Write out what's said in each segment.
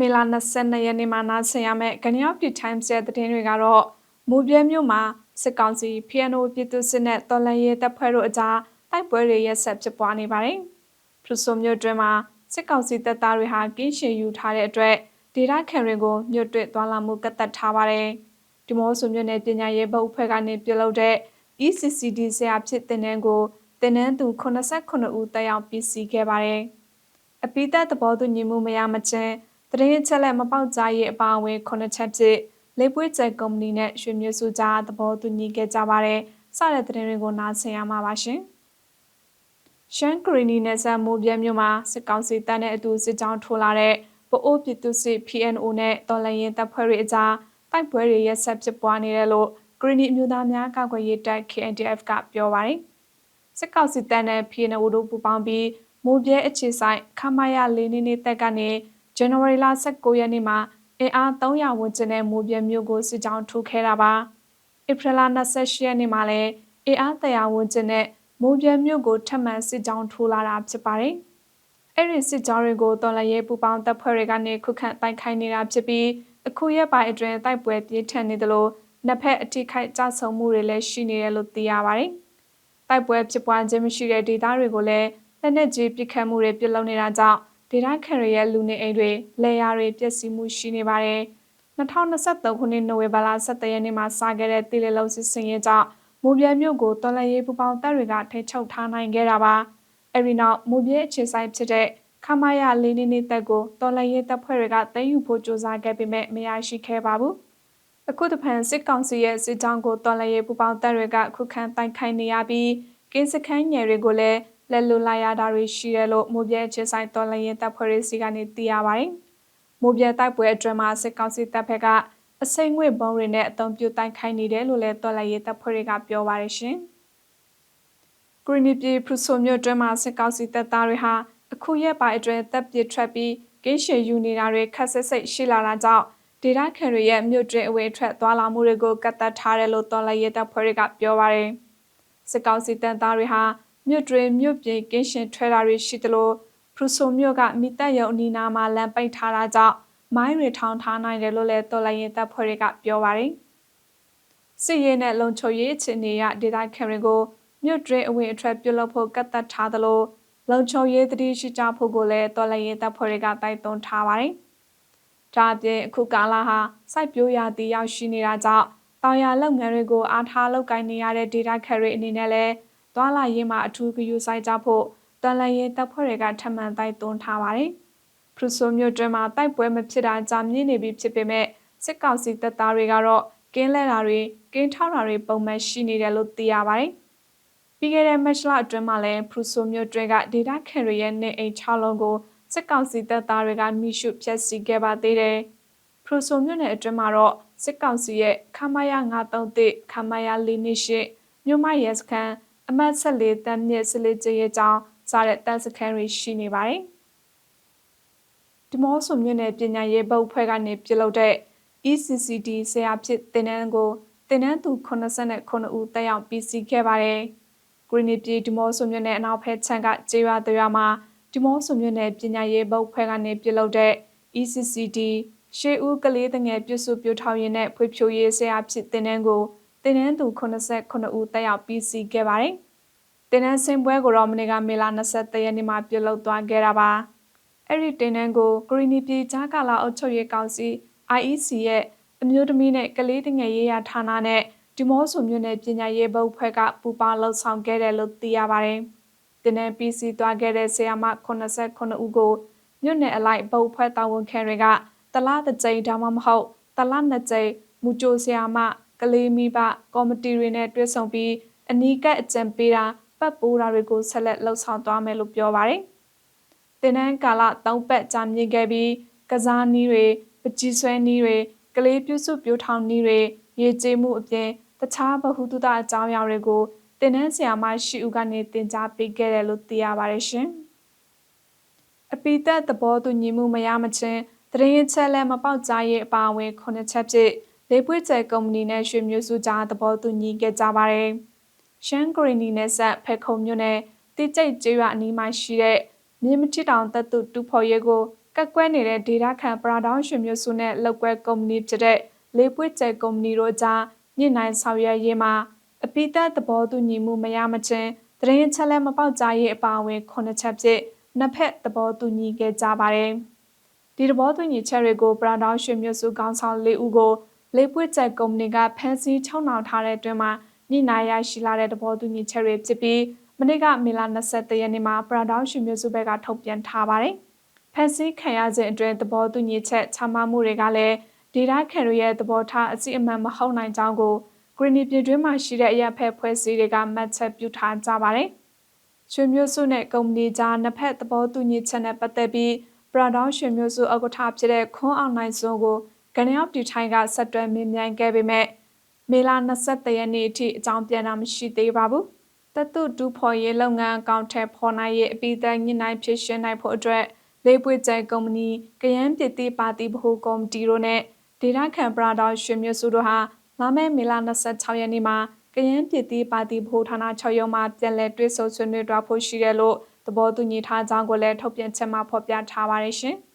မေလ22ရက်နေ့မှာနားဆင်ရမယ့်ကနယောပြည် Times ရဲ့သတင်းတွေကတော့မူပြဲမြို့မှာစစ်ကောင်စီ PNO ပြည်သူစစ်နဲ့တော်လှန်ရေးတပ်ဖွဲ့တို့အကြားတိုက်ပွဲတွေရက်ဆက်ဖြစ်ပွားနေပါတယ်။ဖရူဆိုမြို့တွင်မှာစစ်ကောင်စီတပ်သားတွေဟာကင်းရှင်ယူထားတဲ့အတွက်ဒေတာခံတွေကိုမြို့တွင်သွာလာမှုကတ်သက်ထားပါတယ်။ဒီမောဆိုမြို့နယ်ပညာရေးဘုတ်အဖွဲ့ကနေပြုလုပ်တဲ့ ECCD ဆရာဖြစ်တဲ့နန်းကိုတင်နန်းသူ89ဦးတက်ရောက်ပြည်စည်းခဲ့ပါတယ်။အပိသက်သဘောတူညီမှုမရမချင်း တရင်ချက်လက်မပေါက်ကြားရေးအပါအဝင်ခုနှစ်ချက်ဖြစ်လေပွေးကျဲကုမ္ပဏီနဲ့ရွှေမျိုးစုကြားသဘောတူညီခဲ့ကြပါတယ်။စတဲ့သတင်းတွေကိုနားဆင်ရမှာပါရှင်။ရှမ်းကရီနီနယ်စပ်မိုးပြဲမြို့မှာစစ်ကောင်စီတပ်နဲ့အတူစစ်ကြောင်းထိုးလာတဲ့ပအိုးပြည်သူစစ် PNO နဲ့တော်လှန်ရေးတပ်ဖွဲ့တွေအကြားတိုက်ပွဲတွေရက်ဆက်ဖြစ်ပွားနေတယ်လို့ကရီနီအမျိုးသားများကာကွယ်ရေးတပ် KNDF ကပြောပါတယ်။စစ်ကောင်စီတပ်နဲ့ PNO တို့ပူးပေါင်းပြီးမိုးပြဲအခြေဆိုင်ခမရလေးနေနေတက်ကနေ ဇန်နဝါရီလ19ရက်နေ့မှာအင်အား300ဝန်းကျင်နဲ့မိုးပြဲမြို့ကိုစစ်ကြောင်းထိုးခဲ့တာပါ။ဧပြီလ28ရက်နေ့မှာလည်းအင်အား100ဝန်းကျင်နဲ့မိုးပြဲမြို့ကိုထပ်မံစစ်ကြောင်းထိုးလာတာဖြစ်ပါတယ်။အဲ့ဒီစစ်ကြောင်းတွေကိုတော်လရဲပူပေါင်းတပ်ဖွဲ့တွေကနေခုခံတိုက်ခိုက်နေတာဖြစ်ပြီးအခုရက်ပိုင်းအတွင်းတိုက်ပွဲပြင်းထန်နေသလိုနှစ်ဖက်အထိခိုက်ကြဆုံမှုတွေလည်းရှိနေတယ်လို့သိရပါတယ်။တိုက်ပွဲဖြစ်ပွားခြင်းမရှိတဲ့ဒေသတွေကိုလည်းလက်နက်ကြီးပစ်ခတ်မှုတွေပြုလုပ်နေတာကြောင့် ဒေတာခရီရဲ့လူနေအိမ်တွေလေယာတွေပျက်စီးမှုရှိနေပါတယ်။2023ခုနှစ်နိုဝင်ဘာလ17ရက်နေ့မှာစခဲ့တဲ့တီလီလုံးစစ်စင်ရေးကြောင့်မူပြဲမြို့ကိုတော်လရေးပူပေါင်းတပ်တွေကထိချုပ်ထားနိုင်ခဲ့တာပါ။အဲဒီနောက်မူပြဲအခြေဆိုင်ဖြစ်တဲ့ခမရလေးနေနေတက်ကိုတော်လရေးတပ်ဖွဲ့တွေကတည်ယူဖို့ကြိုးစားခဲ့ပေမဲ့မရရှိခဲ့ပါဘူး။အခုတဖန်စစ်ကောင်စီရဲ့စစ်ကြောင်းကိုတော်လရေးပူပေါင်းတပ်တွေကခုခံတိုက်ခိုက်နေရပြီးကင်းစခန်းငယ်တွေကိုလည်း လက်လွတ်လာရတာတွေရှိတယ်လို့မိုးပြဲချင်းဆိုင်တော်လရင်တပ်ဖွဲ့ရေးစီကနေသိရပါတယ်။မိုးပြဲတိုက်ပွဲအတွင်းမှာစစ်ကောင်စီတပ်ဖက်ကအစိမ့်ငွေဘုံတွေနဲ့အုံပြုတ်တိုက်ခိုက်နေတယ်လို့လည်းတော်လရင်တပ်ဖွဲ့တွေကပြောပါတယ်ရှင်။ဂရီနီပြည်ဖရူဆိုမြို့အတွင်းမှာစစ်ကောင်စီတပ်သားတွေဟာအခုရက်ပိုင်းအတွင်းတပ်ပစ်ထွက်ပြီးကင်းရှည်ယူနေတာတွေခက်ဆက်စိတ်ရှိလာတာကြောင့်ဒေတာခံတွေရဲ့မြို့တွင်အဝေးထွက်သွားလာမှုတွေကိုကတ်သက်ထားတယ်လို့တော်လရဲတပ်ဖွဲ့တွေကပြောပါတယ်။စစ်ကောင်စီတပ်သားတွေဟာ မြို့တွင်မြို့ပြင်ကင်းရှင်ထွဲတာတွေရှိသလိုဖရူဆိုမြို့ကမိသက်ရုံအနီးနားမှာလမ်းပိတ်ထားတာကြောင့်မိုင်းတွေထောင်ထားနိုင်တယ်လို့လည်းတော်လိုင်းရင်တပ်ဖွဲ့တွေကပြောပါတယ်။စစ်ရေးနဲ့လုံခြုံရေးအခြေအနေရဒေတာခရင်ကိုမြို့တွင်အဝင်အထွက်ပြုလုပ်ဖို့ကတ်သက်ထားသလိုလုံခြုံရေးတတိရှိကြဖို့ကိုလည်းတော်လိုင်းရင်တပ်ဖွဲ့တွေကတိုက်တွန်းထားပါတယ်။ဒါအပြင်အခုကာလဟာစိုက်ပျိုးရာသီရောက်ရှိနေတာကြောင့်တောင်ယာလုပ်ငန်းတွေကိုအားထားလုပ်ကိုင်နေရတဲ့ဒေတာခရီအနေနဲ့လည်း သွာလာရေးမှာအထူးဂရုစိုက်ကြဖို့တန်လန်ရေးတပ်ဖွဲ့တွေကထပ်မံတိုက်တွန်းထားပါတယ်။ဖရူဆိုမြို့တွင်မှာတိုက်ပွဲမဖြစ်တာကြာမြင့်နေပြီဖြစ်ပေမဲ့စစ်ကောင်စီတပ်သားတွေကတော့ကင်းလဲတာတွေကင်းထောက်တာတွေပုံမှန်ရှိနေတယ်လို့သိရပါတယ်။ပြီးခဲ့တဲ့မတ်လအတွင်းမှာလည်းဖရူဆိုမြို့တွင်ကဒေတာခရီရဲ့နေအိမ်6လုံးကိုစစ်ကောင်စီတပ်သားတွေကမိရှုဖျက်ဆီးခဲ့ပါသေးတယ်။ဖရူဆိုမြို့နယ်အတွင်းမှာတော့စစ်ကောင်စီရဲ့ခမရ931ခမရ4နှစ်ရှိမြို့မရဲစခန်း အမှတ်14တန်းမြင့်စလစ်ကျရဲ့ကြောင်းစားတဲ့တန်းစခန်းတွေရှိနေပါတယ်။ဒီမော့ဆိုမြို့နယ်ပညာရေးဘုတ်ဖွဲ့ကနေပြုလုပ်တဲ့ ECCD ဆရာဖြစ်တင်နန်းကိုတင်နန်းသူ89ဦးတက်ရောက်ပြီးစီးခဲ့ပါတယ်။ဂရီနီပြည်ဒီမော့ဆိုမြို့နယ်အနောက်ဘက်ခြမ်းကကျေးရွာတရွာမှာဒီမော့ဆိုမြို့နယ်ပညာရေးဘုတ်ဖွဲ့ကနေပြုလုပ်တဲ့ ECCD ရှေးဦးကလေးတငယ်ပြုစုပြောထောင်ရင်းနဲ့ဖွေဖြိုးရေးဆရာဖြစ်တင်နန်းကို တင်နန်းသူ89ဦးတက်ရောက်ပြီးစီးခဲ့ပါတယ်။တင်နန်းစင်ပွဲကိုတော့မနေ့ကမေလ23ရက်နေ့မှာပြုလုပ်သွားခဲ့တာပါ။အဲ့ဒီတင်နန်းကိုဂရီနီပြည်ကြားကာလအုပ်ချုပ်ရေးကောင်စီ IEC ရဲ့အမျိုးသမီးနဲ့ကလေးတငယ်ရေးရာဌာနနဲ့ဒီမော့ဆိုမြို့နယ်ပညာရေးဘုတ်ဖွဲ့ကပူပါလှုပ်ဆောင်ခဲ့တယ်လို့သိရပါတယ်။တင်နန်း PC သွားခဲ့တဲ့ဆရာမ89ဦးကိုမြို့နယ်အလိုက်ဘုတ်ဖွဲ့တာဝန်ခံတွေကတလားတစ်ကြိမ်ဒါမှမဟုတ်တလားနှစ်ကြိမ်မူကြိုဆရာမ ကလေးမိဘကော်မတီတွေနဲ့တွဲဆုံပြီးအနီးကပ်အကြံပေးတာပတ်ပိုးတာတွေကိုဆက်လက်လှုပ်ဆောင်သွားမယ်လို့ပြောပါတယ်။တင်နန်းကာလ၃ပတ်ကြာမြင့်ခဲ့ပြီးကစားနည်းတွေပကြီးဆွဲနည်းတွေကလေးပြုစုပြိုးထောင်နည်းတွေရေကျေးမှုအပြင်တခြားဗဟုသုတအကြောင်းအရာတွေကိုတင်နန်းဆရာမရှိဦးကနေတင် जा ပေးခဲ့တယ်လို့သိရပါတယ်ရှင်။အပိသက်သဘောတူညီမှုမရမချင်းတရင်ချက်လက်မပေါက်ကြားရေးအပါအဝင်ခုနှစ်ချက်ဖြစ် လေပွေကျဲကုမ္ပဏီနဲ့ရွှေမျိုးစုကြားသဘောတူညီခဲ့ကြပါတယ်။ရှမ်းဂရီနီနဲ့ဆက်ဖက်ခုံမြို့နယ်တိကျိတ်ကျေးရွာအနီးမှာရှိတဲ့မြင်းမတိတောင်တပ်သူတူဖော်ရဲကိုကက်ကွဲနေတဲ့ဒေတာခန်ပရာဒေါင်းရွှေမျိုးစုနဲ့လောက်ကွဲကုမ္ပဏီဖြစ်တဲ့လေးပွေ့ကျဲကုမ္ပဏီတို့ကြားညှိနှိုင်းဆောင်ရွက်ရေးမှာအပိသက်သဘောတူညီမှုမရမချင်းသတင်းချက်လက်မပေါက်ကြားရေးအပါအဝင်ခုနှစ်ချက်ဖြင့်နှစ်ဖက်သဘောတူညီခဲ့ကြပါတယ်။ဒီသဘောတူညီချက်တွေကိုပရာဒေါင်းရွှေမျိုးစုကောင်းဆောင်၄ဦးကို လေးပွေ့ကျဲကုမ္ပဏီကဖန်ဆီးချုံနှောင်ထားတဲ့အတွင်းမှာညှိနှိုင်းရရှိလာတဲ့သဘောတူညီချက်တွေဖြစ်ပြီးမနေ့ကမေလ23ရက်နေ့မှာပရာဒေါင်းရွှေမျိုးစုဘက်ကထုတ်ပြန်ထားပါတယ်။ဖန်ဆီးခံရခြင်းအတွင်းသဘောတူညီချက်ချမှတ်မှုတွေကလည်းဒေတာခန်ရရဲ့သဘောထားအစီအမံမဟုတ်နိုင်ကြောင်းကိုဂရီနီပြည်တွင်းမှာရှိတဲ့အရက်ဖက်ဖွဲ့စည်းတွေကမှတ်ချက်ပြုထားကြပါတယ်။ရွှေမျိုးစုနဲ့ကုမ္ပဏီကြားနှစ်ဖက်သဘောတူညီချက်နဲ့ပတ်သက်ပြီးပရာဒေါင်းရွှေမျိုးစုဥက္ကဋ္ဌဖြစ်တဲ့ခွန်းအောင်နိုင်စွန်းကို ကနေအော့ပြူထိုင်းကဆက်တွဲမင်းမြိုင်ခဲ့ပေမဲ့မေလ23ရက်နေ့အထိအကြောင်းပြန်တာမရှိသေးပါဘူး။တတုဒူဖော်ရေးလုပ်ငန်းအကောင့်ထဲဖော်နိုင်ရေးအပိသက်ညှိနှိုင်းဖြစ်ရှင်းနိုင်ဖို့အတွက်လေးပွေကျဲကုမ္ပဏီကယန်းပြည်တိပါတီဗဟိုကော်မတီတို့နဲ့ဒေတာခန်ပရာဒေါရွှေမျိုးစုတို့ဟာလာမယ့်မေလ26ရက်နေ့မှာကယန်းပြည်တိပါတီဗဟိုဌာန6ရုံးမှာပြန်လည်တွေ့ဆုံဆွေးနွေးသွားဖို့ရှိတယ်လို့သဘောတူညီထားကြောင်းကိုလည်းထုတ်ပြန်ချက်မှာဖော်ပြထားပါတယ်ရှင်။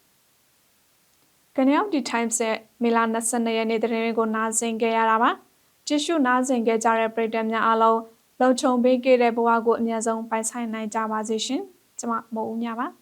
ကနေအောက်ဒီ Times ရဲ့မေလ22ရက်နေ့သတင်းကိုနားဆင်ကြရတာပါ။ကြည့်ရှုနားဆင်ကြကြတဲ့ပရိသတ်များအားလုံးလုံခြုံပေးခဲ့တဲ့ဘဝကိုအမြတ်ဆုံးပိုင်ဆိုင်နိုင်ကြပါစေရှင်။ကျွန်မမိုးဦးမြပါ။